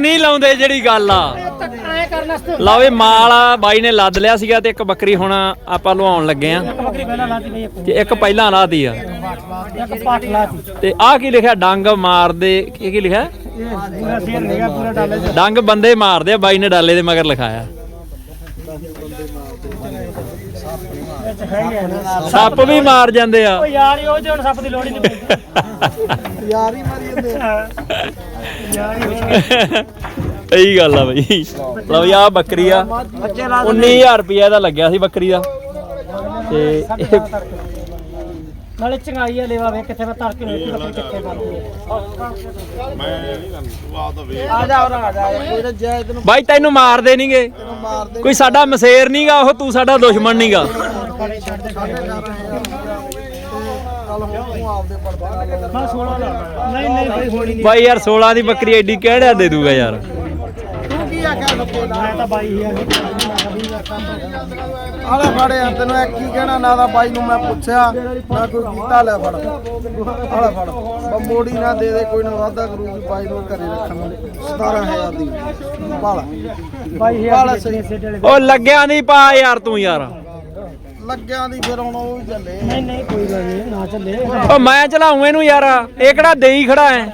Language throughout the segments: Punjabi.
ਨਹੀਂ ਲਾਉਂਦੇ ਜਿਹੜੀ ਗੱਲ ਆ। ਐ ਕਰਨ ਵਾਸਤੇ ਲਓ ਵੀ ਮਾਲ ਆ, ਬਾਈ ਨੇ ਲੱਦ ਲਿਆ ਸੀਗਾ ਤੇ ਇੱਕ ਬੱਕਰੀ ਹੁਣ ਆਪਾਂ ਲਵਾਉਣ ਲੱਗੇ ਆ। ਬੱਕਰੀ ਪਹਿਲਾਂ ਲਾਤੀ ਬਈ ਤੇ ਇੱਕ ਪਹਿਲਾਂ ਲਾਦੀ ਆ। ਇੱਕ ਪਾਠ ਲਾਤੀ ਤੇ ਆਹ ਕੀ ਲਿਖਿਆ? ਡੰਗ ਮਾਰਦੇ ਕੀ ਕੀ ਲਿਖਿਆ? ਇਹ ਪੂਰਾ ਸੀਰ ਨਹੀਂਗਾ ਪੂਰਾ ਡਾਲੇ ਚ ਡੰਗ ਬੰਦੇ ਮਾਰਦੇ ਆ, ਬਾਈ ਨੇ ਡਾਲੇ ਦੇ ਮਗਰ ਲਿਖਾਇਆ। ਸੱਪ ਵੀ ਮਾਰ ਜਾਂਦੇ ਆ। ਉਹ ਯਾਰ ਇਹ ਉਹ ਜਿਹੇ ਹੁਣ ਸੱਪ ਦੀ ਲੋੜ ਹੀ ਨਹੀਂ ਪੈਂਦੀ। ਯਾਰ ਹੀ ਮਾਰੀ ਜਾਂਦੇ ਯਾਰ ਇਹ ਸਹੀ ਗੱਲ ਆ ਬਈ। ਲਓ ਵੀ ਆ ਬੱਕਰੀ ਆ। 19000 ਰੁਪਏ ਦਾ ਲੱਗਿਆ ਸੀ ਬੱਕਰੀ ਦਾ। ਤੇ ਨਾਲੇ ਚੰਗਾਈ ਆ ਲੈਵਾ ਵੇ ਕਿੱਥੇ ਮੈਂ ਧਰ ਕੇ ਵੇਖੀ ਬੱਕਰੀ ਕਿੱਥੇ ਬਣਦੀ ਹੈ ਆ ਜਾ ਆ ਜਾ। ਕੋਈ ਨਾ ਜੈ ਤੈਨੂੰ ਬਾਈ ਤੈਨੂੰ ਮਾਰਦੇ ਨਹੀਂਗੇ ਮਾਰ ਦੇ ਕੋਈ ਸਾਡਾ ਮਸੇਰ ਨਹੀਂਗਾ ਉਹ ਤੂੰ ਸਾਡਾ ਦੁਸ਼ਮਣ ਨਹੀਂਗਾ ਚੱਲ ਹੁਣ ਤੂੰ ਆਪਦੇ ਪਰਦੇ ਨਾਲ ਲੈ। ਮੈਂ 16 ਲਾ ਨਹੀਂ ਨਹੀਂ ਬਈ ਹੋਣੀ ਨਹੀਂ। ਬਾਈ ਯਾਰ 16 ਦੀ ਬੱਕਰੀ ਐਡੀ ਕਿਹੜਾ ਦੇ ਦੂਗਾ ਯਾਰ? ਤੂੰ ਕੀ ਆਖਿਆ ਲੋਕੇ ਮੈਂ ਤਾਂ ਬਾਈ ਹੀ ਆ। ਆਲੇ ਫੜ ਯਾਰ ਤੈਨੂੰ ਇੱਕ ਕੀ ਕਹਿਣਾ? ਨਾ ਤਾਂ ਬਾਈ ਨੂੰ ਮੈਂ ਪੁੱਛਿਆ ਨਾ ਕੋਈ ਕੀਤਾ ਲੈ ਫੜ। ਆਲੇ ਫੜ। ਬਾ ਮੋੜੀ ਨਾ ਦੇ ਦੇ ਕੋਈ ਨਾ ਵਾਦਾ ਕਰੂਗੀ ਬਾਈ ਨੂੰ ਘਰੇ ਰੱਖਣ ਨੂੰ 17000 ਦੀ। ਬਾਲਾ ਬਾਈ ਵਾਲੇ ਉਹ ਲੱਗਿਆ ਨਹੀਂ ਪਾ ਯਾਰ ਤੂੰ ਯਾਰ। ਲੱਗਿਆ ਦੀ ਫਿਰ ਹੁਣ ਉਹ ਵੀ ਚੱਲੇ। ਨਹੀਂ ਨਹੀਂ ਕੋਈ ਗੱਲ ਨਹੀਂ ਨਾ ਚੱਲੇ। ਉਹ ਮੈਂ ਚਲਾਉਂ ਇਹਨੂੰ ਯਾਰ। ਇਹ ਕਿਹੜਾ ਦੇਈ ਖੜਾ ਐ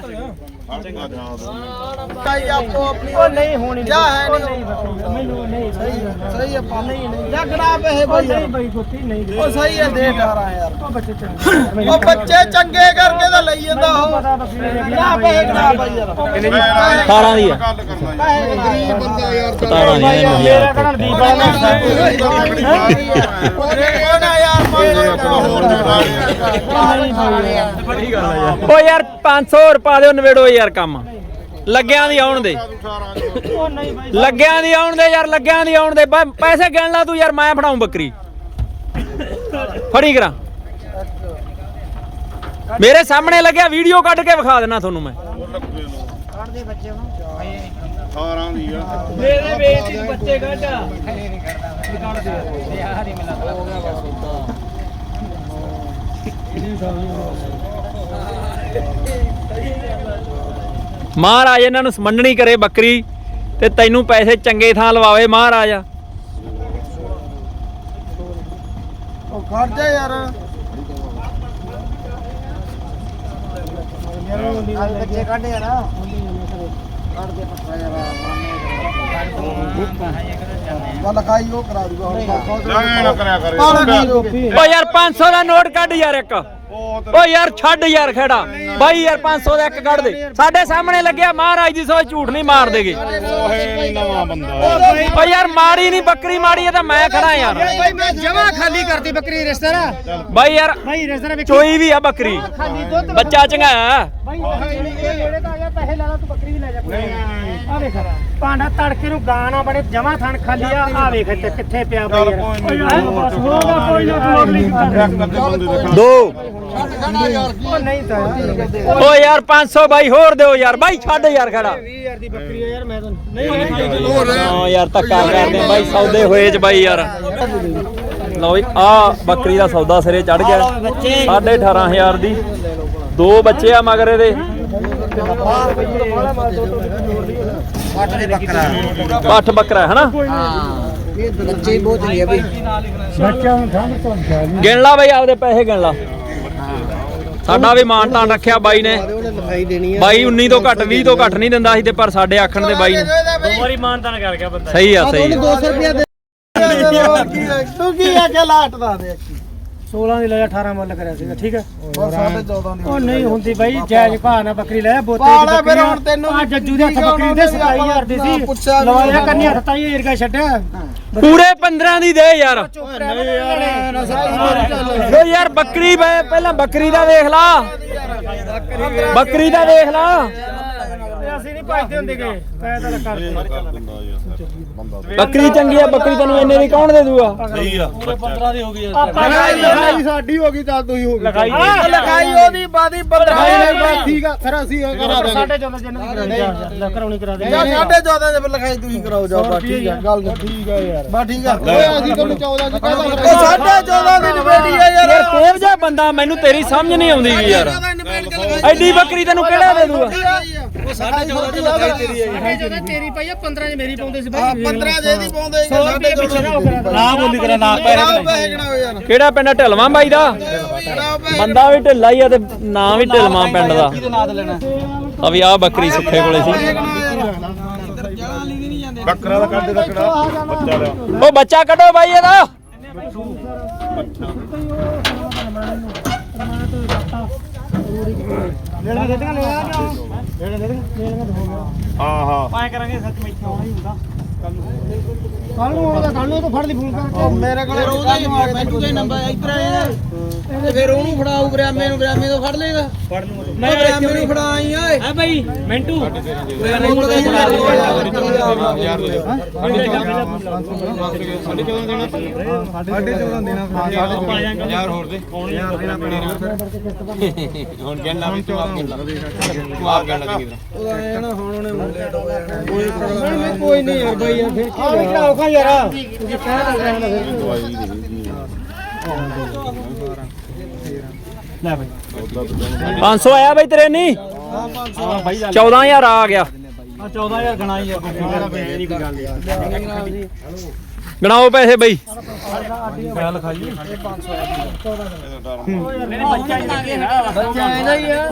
ਕਾਈ ਆਪੋ ਆਪਣੀ ਉਹ ਨਹੀਂ ਹੋਣੀ ਜਾ ਹੈ ਨਹੀਂ ਮੈਨੂੰ ਨਹੀਂ ਸਹੀ ਸਹੀ ਹੈ ਨਹੀਂ ਨਹੀਂ ਜਗੜਾ ਪਏ ਬਾਈ ਨਹੀਂ ਬਾਈ ਗੋਪੀ ਨਹੀਂ ਉਹ ਸਹੀ ਹੈ। ਦੇ 18000 ਉਹ ਬੱਚੇ ਚੰਗੇ ਉਹ ਬੱਚੇ ਚੰਗੇ ਕਰਕੇ ਤਾਂ ਲਈ ਜਾਂਦਾ ਉਹ ਨਾ ਪਏ ਗਣਾ ਬਾਈ ਯਾਰ 18 ਦੀ ਆ ਗਰੀਬ ਬੰਦਾ ਯਾਰ 17 ਦੀ ਆ ਮੇਰਾ ਕਹਣ ਦੀ ਬੜਾ ਓ ਯਾਰ 500 ਰੁਪਾ ਦਿਓ ਨਵੇੜੋ ਯਾਰ ਕੰਮ ਲੱਗਿਆਂ ਦੀ ਆਉਣ ਦੇ ਨਹੀਂ ਲੱਗਿਆਂ ਦੀ ਆਉਣ ਦੇ ਯਾਰ ਲੱਗਿਆਂ ਦੀ ਆਉਣ ਦੇ ਪੈਸੇ ਗਿਣ ਲਾ ਤੂੰ ਯਾਰ ਮੈਂ ਫੜਾਉਂ ਬੱਕਰੀ ਫੜੀ ਕਰਾਂ ਮੇਰੇ ਸਾਹਮਣੇ ਲੱਗਿਆ ਵੀਡੀਓ ਕੱਢ ਕੇ ਵਿਖਾ ਦੇਣਾ ਤੁਹਾਨੂੰ ਮੈਂ ਦੇ ਦੇ ਵੇਚ ਬੱਚੇ ਕੱਢ ਮਹਾਰਾਜ ਇਹਨਾਂ ਨੂੰ ਸਮੰਡਣੀ ਕਰੇ ਬੱਕਰੀ ਤੇ ਤੈਨੂੰ ਪੈਸੇ ਚੰਗੇ ਥਾਂ ਲਵਾਵੇ ਮਹਾਰਾਜ। ਉਹ ਖੜ ਜਾ ਯਾਰ। ਬੱਚੇ ਕੱਢ ਯਾਰ ਕੱਢ ਦੇ ਪੱਕਾ ਯਾਰ ਗੱਲ ਖਾਈ ਉਹ ਕਰਾ ਦੂਗਾ ਹੁਣ ਨਾ ਕਰਿਆ ਕਰੇ ਪਾਲਾ ਕੀ ਜੋ ਓ ਯਾਰ 500 ਦਾ ਨੋਟ ਕੱਢ ਯਾਰ ਇੱਕ। ਓ ਯਾਰ ਛੱਡ ਯਾਰ ਖੇੜਾ। ਬਾਈ ਯਾਰ 500 ਦਾ ਇੱਕ ਕੱਢ ਦੇ। ਸਾਡੇ ਸਾਹਮਣੇ ਲੱਗਿਆ ਮਹਾਰਾਜ ਦੀ ਸੋਚ ਝੂਠ ਨਹੀਂ ਮਾਰ ਦੇਗੇ। ਨਵਾਂ ਬੰਦਾ ਓ ਯਾਰ ਮਾੜੀ ਨਹੀਂ ਬੱਕਰੀ ਮਾੜੀ ਹੈ ਤਾਂ ਮੈਂ ਖੜਾ ਯਾਰ। ਬਾਈ ਮੈਂ ਜਮਾ ਖਾਲੀ ਕਰਤੀ ਬੱਕਰੀ ਰਿਸ਼ਤੇਦਾਰ ਬਾਈ ਯਾਰ ਚੋਈ ਵੀ ਆ ਬੱਕਰੀ। ਬੱਚਾ ਚੰਗਾਇਆ ਪੈਸੇ ਲੈ ਲਾ ਤੂੰ ਬੱਕਰੀ ਵੀ ਲੈ ਜਾ ਆ ਵੇਖ ਪਾਂਡਾ ਤੜਕੇ ਨੂੰ ਗਾਣਾ ਬੜੇ ਜਮਾ ਥਣ ਖਾਲੀ ਆ। ਆ ਵੇਖ ਇੱਥੇ ਕਿੱਥੇ ਪਿਆ ਬਾਈ ਯਾਰ ਬਸ ਹੋਗਾ ਕੋਈ ਨਾ ਤੂੰ ਅਗਲੀ ਗੱਲ ਦੋ। ਉਹ ਨਹੀਂ ਤਾਂ ਯਾਰ। ਓ ਯਾਰ 500 ਬਾਈ ਹੋਰ ਦਿਓ ਯਾਰ। ਬਾਈ ਛੱਡ ਯਾਰ ਖੜਾ। 20000 ਦੀ ਬੱਕਰੀ ਆ ਯਾਰ ਮੈਂ ਤਾਂ ਨਹੀਂ ਹਾਂ ਯਾਰ ਧੱਕਾ ਕਰਦੇ ਆ ਬਾਈ ਸੌਦੇ ਹੋਏ ਚ ਬਾਈ ਯਾਰ। ਲਓ ਜੀ ਆ ਬੱਕਰੀ ਦਾ ਸੌਦਾ ਸਿਰੇ ਚੜ ਗਿਆ। 18500 ਦੀ। ਦੋ ਬੱਚੇ ਆ ਮਗਰ ਇਹਦੇ। ਪੱਠ ਬੱਕਰਾ ਹੈ ਹਨਾ? ਬੱਚੇ ਬਹੁਤ ਨੇ ਬਈ ਬੱਚਾ ਨੂੰ ਠੰਡ ਤੋਂ ਗਿਣ ਲਾ ਬਾਈ ਆਪਦੇ ਪੈਸੇ ਗਿਣ ਲਾ। ਸਾਡਾ ਵੀ ਮਾਨ ਤਾਨ ਰੱਖਿਆ ਬਾਈ ਨੇ। ਆ ਬਾਈ 19 ਤੋਂ ਘੱਟ 20 ਤੋਂ ਘੱਟ ਨਹੀਂ ਦਿੰਦਾ ਸੀ ਤੇ ਪਰ ਸਾਡੇ ਆਖਣ ਦੇ ਬਾਈ ਨੇ। ਵਾਰੀ ਮਾਨਤਾਨ ਕਰ ਗਿਆ ਬੰਦਾ ਸਹੀ ਆ ਸਹੀ ਆ। 200 ਰੁਪਏ ਦੇ ਤੂੰ ਕੀ ਆਖਿਆ ਲਾਟ ਦਾ ਦੇ। 16 ਦੀ ਲੈ 18 ਮੁੱਲ ਕਰਿਆ ਸੀਗਾ ਠੀਕ ਹੈ? ਬਸ 14.5 ਦੀ ਉਹ ਨਹੀਂ ਹੁੰਦੀ ਬਾਈ ਜਾਇਜ਼ ਭਾਅ ਨਾਲ ਬੱਕਰੀ ਲੈ ਬੋਤੇ ਪਾਲਾ ਫਿਰ ਹੁਣ ਤੈਨੂੰ ਆ ਜੱਜੂ ਦੇ ਹੱਥ ਬੱਕਰੀ ਦੇ 27000 ਦੀ ਸੀ। ਪੁੱਛਿਆ ਵੀ ਲਵਾਇਆ ਕੰਨੀ ਹੱਥ ਤਾਂ ਇਹ ਏਰਗਾ ਛੱਡਿਆ ਪੂਰੇ 15 ਦੀ ਦੇ ਯਾਰ। ਨਹੀਂ ਯਾਰ ਓ ਯਾਰ ਬੱਕਰੀ ਬੈ- ਪਹਿਲਾਂ ਬੱਕਰੀ ਦਾ ਵੇਖ ਲਾ। ਬੱਕਰੀ ਦਾ ਵੇਖ ਲਾ। ਅਸੀਂ ਨਹੀਂ ਭਜਦੇ ਹੁੰਦੇ ਗੇ। ਮੈਂ ਤਾਂ ਕਰਦੇ ਬੱਕਰੀ ਚੰਗੀ ਆ ਬੱਕਰੀ ਤੈਨੂੰ ਇੰਨੇ ਦੀ ਕੌਣ ਦੇ ਦੂਗਾ? ਆਪਾਂ ਸਾਡੀ ਹੋ ਗਈ ਤਾਂ ਤੂੰ ਹੀ ਹੋ ਗਈ। ਲਗਾਈ। ਲਗਾਈ ਉਹਦੀ ਬਾਦੀ 15 ਬਸ ਠੀਕ ਆ। ਫਿਰ ਅਸੀਂ ਇਹ ਕਰਾ ਦਾਂਗੇ ਸਾਡੇ ਚੋਂ ਜਿੰਨੇ ਦੀ ਕਰਾਉਣੀ ਲੈ ਕਰਾਉਣੀ ਕਰਾ ਦੇ। ਜਾਂ ਸਾਢੇ 14 ਦੇ ਲਗਾਈ ਤੁਸੀਂ ਕਰਾਓ ਜਾਓ ਬਸ ਠੀਕ ਆ। ਗੱਲ ਠੀਕ ਆ ਯਾਰ। ਬਸ ਠੀਕ ਆ। ਓਏ ਅਸੀਂ ਤੁਹਾਨੂੰ 14 ਚ ਕਹਿੰਦਾ ਉਹ ਸਾਢੇ 14 ਦੀ ਨਿਬੇੜੀ ਆ ਯਾਰ। ਯਾਰ ਕੋਰ ਜਿਹਾ ਬੰਦਾ? ਮੈਨੂੰ ਤੇਰੀ ਸਮਝ ਨਹੀਂ ਆਉਂਦੀ ਗੀ ਯਾਰ। ਐਡੀ ਬੱਕਰੀ ਤੈਨੂੰ ਕਿਹੜਾ ਦੇ ਦੂਗਾ? ਉਹ ਸਾਢੇ 14 ਦੀ ਆ ਤੇਰੀ ਅੱਗੇ ਜਦੋਂ ਤੇਰੀ ਪਾਈ ਆ 15 ਚ ਮੇਰੀ ਪਾਉਂਦੇ ਸੀ ਹਾਂ ਬਾਈ। 15 ਜੇ ਦੀ ਪਾਉਂਦੇ ਸੀ। 100 ਰੁਪਏ ਪਿੱਛੇ ਨਾ ਹੋ ਕਰਾ ਨਾ ਬੋਲੀ ਕਰਾ ਨਾ ਪੈਸੇ ਪੈਸੇ ਗਣਾ ਯਾਰ ਕਿਹੜਾ ਪਿੰਡ ਢਲਵਾਂ ਬਾਈ ਦਾ? ਬੰਦਾ ਵੀ ਢਿੱਲਾ ਹੀ ਆ ਤੇ ਨਾਂ ਵੀ ਢਲਵਾਂ ਪਿੰਡ ਦਾ। ਆ ਵੀ ਆ ਬੱਕਰੀ ਸੁੱਖੇ ਕੋਲੇ ਸੀ। ਬੱਕਰਾ ਦਾ ਕੱਢ ਦੇ ਤਕੜਾ ਬੱਚਾ ਲਿਆ। ਉਹ ਬੱਚਾ ਕੱਢੋ ਬਾਈ ਇਹਦਾ। ਲੈਣਾ ਦੇ ਦੇਗਾ ਲੈ ਆ ਲੈਣਾ ਦੇ ਦੇਗਾ ਹਾਂ ਹਾਂ। ਪਾਏ ਕਰਾਂਗੇ ਸੱਚ ਮੈਂ ਇੱਥੇ ਆਉਣਾ ਹੀ ਹੁੰਦਾ ਕੱਲ ਨੂੰ ਆਉਂਦਾ ਕੱਲ ਨੂੰ ਤਾਂ ਫੜ ਲਈ ਫੋਨ ਕਰਕੇ। ਮੇਰੇ ਕੋਲ ਉਹਦਾ ਮੈਨੂੰ ਕੋਈ ਨੰਬਰ ਇੱਧਰ ਆਇਆ ਤੇ ਫਿਰ ਉਹਨੂੰ ਫੜਾਉ ਬਰਾਮੇ ਨੂੰ ਬਰਾਮੇ ਤੋਂ ਫੜ ਲੇਗਾ ਫੜ ਲੂੰਗਾ ਮੈਂ ਬਰਾਮੇ ਨੂੰ ਫੜਾਈ ਓਏ। ਹੈ ਬਾਈ ਮਿੰਟੂ। ਯਾਰ ਹੋਰ ਦੇ। ਹੁਣ ਕਹਿਣਾ ਵੀ ਤੂੰ ਆਪ ਕਹਿਣਾ ਤੂੰ ਆਪ ਕਹਿਣਾ ਕਿਧਰ ਉਹਦਾ ਐ ਨਾ ਹੁਣ ਉਹਨੇ ਮੁੰਡੇ ਕੋਈ ਨਹੀਂ। ਯਾਰ ਬਾਈ ਯਾਰ ਫਿਰ ਕੀ ਆ ਔਖਾ ਯਾਰ। ਤੁਸੀਂ ਕਹਿ ਤਾਂ ਰਹਿਣਾ ਫਿਰ। ਲੈ ਬਾਈ। 500 ਆਇਆ ਬਾਈ ਤੇਰੇ ਨਹੀਂ ਹਾਂ ਬਾਈ 14000 ਆ ਗਿਆ। ਆ 14000 ਗਣਾ ਹੀ ਆ। ਨਹੀਂ ਕੋਈ ਗੱਲ ਯਾਰ। ਗਣਾਓ ਪੈਸੇ ਬਾਈ। ਗੱਲ ਖਾਈ ਬੱਚਾ ਇਹਦਾ ਹੀ ਆ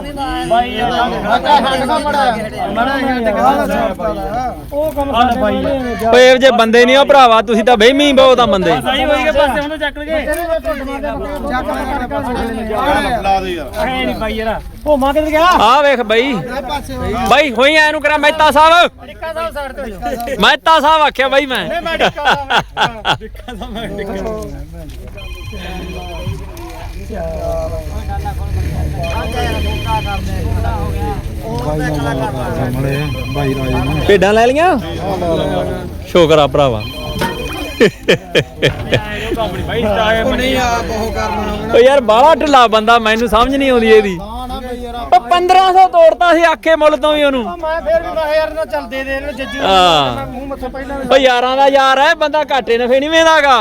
ਬਾਈ ਯਾਰ ਬੱਚਾ ਛੱਡ ਕਾ ਮੜਾ ਮੜਾ ਉਹ ਕੰਮ ਸਾਡੇ ਬਾਈ ਓਏ ਜੇ ਬੰਦੇ ਨਹੀਂ ਉਹ ਭਰਾਵਾ ਤੁਸੀਂ ਤਾਂ ਬਹਿਮੀ ਬਹੁਤ ਆ ਬੰਦੇ। ਸਹੀ ਹੋਈ ਗਏ ਪਾਸੇ ਹੁਣ ਚੱਕ ਲਗੇ ਚੱਕ ਲਾ ਦੇ ਯਾਰ। ਐ ਨਹੀਂ ਬਾਈ ਯਾਰ। ਉਹ ਮਾਂ ਕਿੱਧਰ ਗਿਆ? ਆ ਵੇਖ ਬਾਈ। ਬਾਈ ਹੋਈ ਐ ਨੂੰ ਕਰਾਂ ਮਹਿਤਾ ਸਾਹਿਬ। ਟਿੱਕਾ ਸਾਹਿਬ ਸਾਈਡ ਤੇ ਹੋ। ਜਾਓ ਮਹਿਤਾ ਸਾਹਿਬ ਆਖਿਆ ਬਾਈ ਮੈਂ। ਨਹੀਂ ਮੈਂ ਟਿੱਕਾ ਸਾਹਿਬ। ਟਿੱਕਾ ਸਾਹਿਬ ਮੈਂ ਟਿੱਕਾ ਭੇਡਾਂ ਲੈ ਲੀਆਂ ਸ਼ੁਕਰ ਆ ਭਰਾਵਾ। ਉਹ ਨਹੀਂ ਆ ਬਹੁ ਕਰਨਾ। ਓ ਯਾਰ ਬਾਹਲਾ ਢਿੱਲਾ ਬੰਦਾ ਮੈਨੂੰ ਸਮਝ ਨਹੀਂ ਆਉਂਦੀ ਇਹਦੀ। 1500 ਤੋੜਤਾ ਸੀ ਆਖੇ ਮੁੱਲ ਤੋਂ ਵੀ ਉਹਨੂੰ ਮੈਂ ਫੇਰ ਵੀ ਮੈਂ ਯਾਰ ਨਾ ਚੱਲ ਦੇ ਦੇ ਇਹਨੂੰ ਜੱਜੀ ਹਾਂ। ਮੈਂ ਮੂੰਹ ਮੱਥਾ ਪਹਿਲਾਂ ਓ ਯਾਰਾਂ ਦਾ ਯਾਰ ਐ ਬੰਦਾ ਘਾਟੇ ਨਫੇ ਨਹੀਂ ਵੇਂਦਾਗਾ